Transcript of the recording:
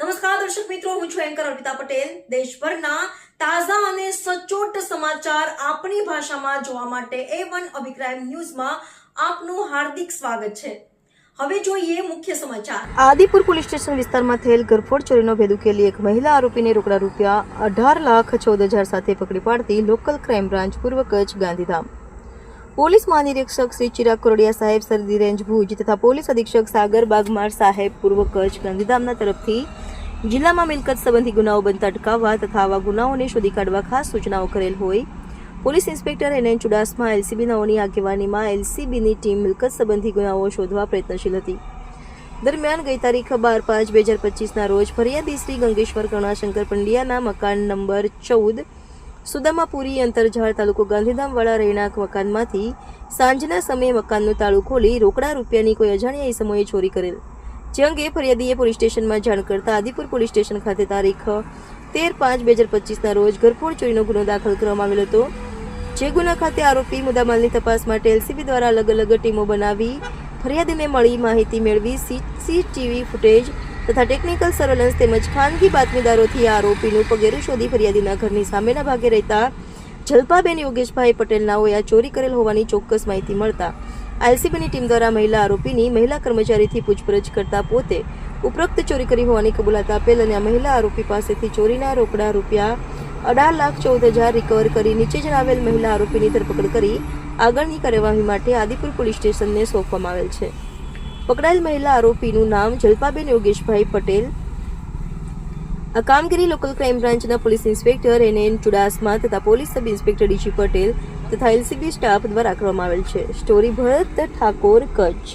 નમસ્કાર, દર્શક મિત્રો, હું છું એન્કર અર્પિતા પટેલ. દેશભરના તાજા અને સચોટ સમાચાર આપણી ભાષામાં જોવા માટે એ વન અભિપ્રાય ન્યૂઝમાં આપનું હાર્દિક સ્વાગત છે. હવે જોઈએ મુખ્ય સમાચાર. આદિપુર પોલીસ સ્ટેશન વિસ્તારમાં થયેલ ગરફોડ ચોરીનો ભેદ ઉકેલી એક મહિલા આરોપીને રોકડા રૂપિયા અઢાર લાખ ચૌદ હજાર સાથે પકડી પાડતી લોકલ ક્રાઇમ બ્રાન્ચ પૂર્વ કચ્છ ગાંધીધામ. પોલીસ મહાનિરીક્ષક શ્રી ચિરાગ કોરડિયા સાહેબ સરદી રેન્જ ભુજ તથા પોલીસ અધિક્ષક સાગર બાગમાર સાહેબ પૂર્વ કચ્છ ગાંધીધામના તરફથી જિલ્લામાં મિલકત સંબંધી ગુનાઓ બનતા અટકાવવા તથા આવા ગુનાઓને શોધી કાઢવા ખાસ સૂચનાઓ કરેલ હોય. Police inspector N N Chudasama એલસીબીનાઓની આગેવાનીમાં એલસીબીની ટીમ મિલકત સંબંધી ગુનાઓ શોધવા પ્રયત્નશીલ હતી. દરમિયાન ગઈ તારીખ બાર પાંચ બે હજાર પચીસના રોજ ફરિયાદી શ્રી ગંગેશ્વર કરુણાશંકર પંડ્યાના મકાન નંબર ચૌદ સુદામાપુરી અંતરઝાળ તાલુકો ગાંધીધામવાળા રહેણાંક મકાનમાંથી સાંજના સમયે મકાનનું તાળું ખોલી રોકડા રૂપિયાની કોઈ અજાણ્યા ઇસમોએ ચોરી કરેલ. જે અંગે ફરિયાદીએ પોલીસ સ્ટેશનમાં જાણ કરતા આદિપુર પોલીસ સ્ટેશન ખાતે તારીખ તેર પાંચ બે હજાર પચીસના રોજ ઘરફોડ ચોરીનો ગુનો દાખલ કરવામાં આવેલો હતો. જે ગુના ખાતે આરોપી મુદ્દામાલની તપાસ માટે એલસીબી દ્વારા અલગ અલગ ટીમો બનાવી ફરિયાદીને મળી માહિતી મેળવી સીસીટીવી ફૂટેજ તથા ટેકનિકલ સર્વેલન્સ તેમજ ખાનગી બાતમીદારોથી આરોપીનું પગેરું શોધી ફરિયાદીના ઘરની સામેના ભાગે રહેતા જલપાબેન યોગેશભાઈ પટેલ નાઓએ આ ચોરી કરેલ હોવાની ચોક્કસ માહિતી મળતા એલસીબીની ટીમ દ્વારા મહિલા આરોપીની મહિલા કર્મચારીથી પૂછપરછ કરતા પોતે ઉપરોક્ત ચોરી કરી હોવાની કબૂલાત આપેલ અને આ મહિલા આરોપી પાસેથી ચોરીના રોકડા રૂપિયા અઢાર લાખ ચૌદ હજાર રિકવર કરી નીચે જણાવેલ મહિલા આરોપીની ધરપકડ કરી આગળની કાર્યવાહી માટે આદિપુર પોલીસ સ્ટેશનને સોંપવામાં આવેલ છે. પકડાયેલ મહિલા આરોપીનું નામ જલપાબેન યોગેશભાઈ પટેલ આ કામગીરી લોકલ ક્રાઇમ બ્રાન્ચના police inspector N N Chudasama તથા police sub inspector DG Patel તથા એલસીબી સ્ટાફ દ્વારા કરવામાં આવેલ છે. સ્ટોરી ભરત ઠાકોર, કચ્છ.